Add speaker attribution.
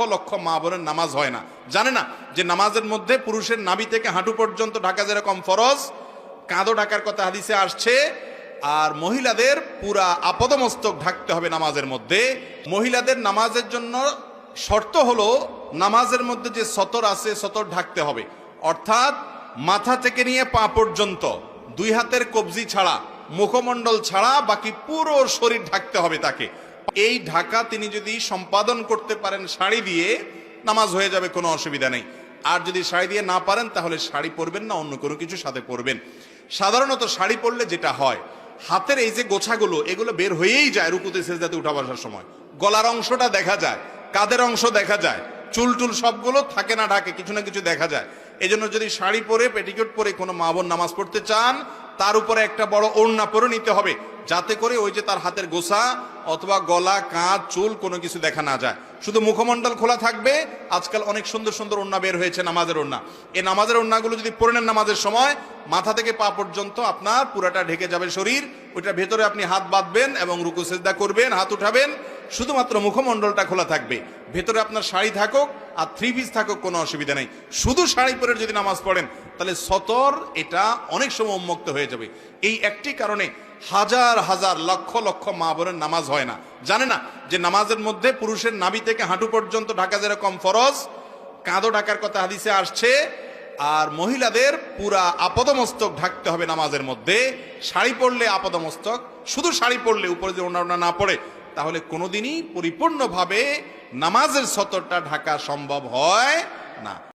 Speaker 1: লক্ষ লক্ষ মা বোনের নামাজ হয় না। জানে না যে নামাজের মধ্যে পুরুষের নাবি থেকে হাঁটু পর্যন্ত ঢাকা যেরকম ফরজ, কাঁদো ঢাকার কথা হাদিসে আসছে, আর মহিলাদের পুরা আপদমস্তক ঢাকতে হবে নামাজের মধ্যে। মহিলাদের নামাজের জন্য শর্ত হলো নামাজের মধ্যে যে সতর আছে সতর ঢাকতে হবে। অর্থাৎ মাথা থেকে নিয়ে পা পর্যন্ত, দুই হাতের কবজি ছাড়া, মুখমণ্ডল ছাড়া বাকি পুরো শরীর ঢাকতে হবে তাকে। এই ঢাকা তিনি যদি সম্পাদন করতে পারেন শাড়ি দিয়ে, নামাজ হয়ে যাবে, কোনো অসুবিধা নেই। আর যদি শাড়ি দিয়ে না পারেন, তাহলে শাড়ি পরবেন না, অন্য কোনো কিছু সাথে পরবেন। সাধারণত শাড়ি পরলে যেটা হয়, হাতের এই যে গোছাগুলো, এগুলো বের হয়েই যায় রুকুতে সেজদাতে উঠা বসার সময়। গলার অংশটা দেখা যায় কাদের অংশ দেখা যায়, চুল টুল সবগুলো থাকে না ঢাকে, কিছু না কিছু দেখা যায়। এজন্য যদি শাড়ি পরে, পেটিকোট পরে কোনো মা বোন নামাজ পড়তে চান তার উপরে একটা বড় ওড়না পরে নিতে হবে, যাতে করে ওই যে তার হাতের গোসা অথবা গলা, কাঁধ, চুল কোনো কিছু দেখা না যায়। শুধু মুখমণ্ডল খোলা থাকবে, আজকাল অনেক সুন্দর সুন্দর ওড়না বের হয়েছে নামাজের ওড়না। এই নামাজের ওড়নাগুলো যদি পরে নেন নামাজের সময়, মাথা থেকে পা পর্যন্ত আপনার পুরাটা ঢেকে যাবে শরীর, ওইটার ভেতরে আপনি হাত বাঁধবেন এবং রুকু সেজদা করবেন, হাত উঠাবেন শুধুমাত্র মুখমণ্ডলটা খোলা থাকবে। ভেতরে আপনার শাড়ি থাকুক আর থ্রি পিস থাকুক, কোনো অসুবিধা নেই। শুধু শাড়ি পরে যদি নামাজ পড়েন, তাহলে সতর এটা অনেক সময় উন্মুক্ত হয়ে যাবে। এই একটি কারণে হাজার হাজার লক্ষ লক্ষ মা বোনের নামাজ হয় না। জানে না যে নামাজের মধ্যে পুরুষের নাবি থেকে হাঁটু পর্যন্ত ঢাকা যেরকম ফরজ, কাঁদো ঢাকার কথা হাদিসে আসছে, আর মহিলাদের পুরা আপদমস্তক ঢাকতে হবে নামাজের মধ্যে। শাড়ি পরলে আপদমস্তক, শুধু শাড়ি পরলে, উপরে যে ওনা না পড়ে তাহলে কোনোদিনই পরিপূর্ণভাবে নামাজের সতরটা ঢাকা সম্ভব হয় না।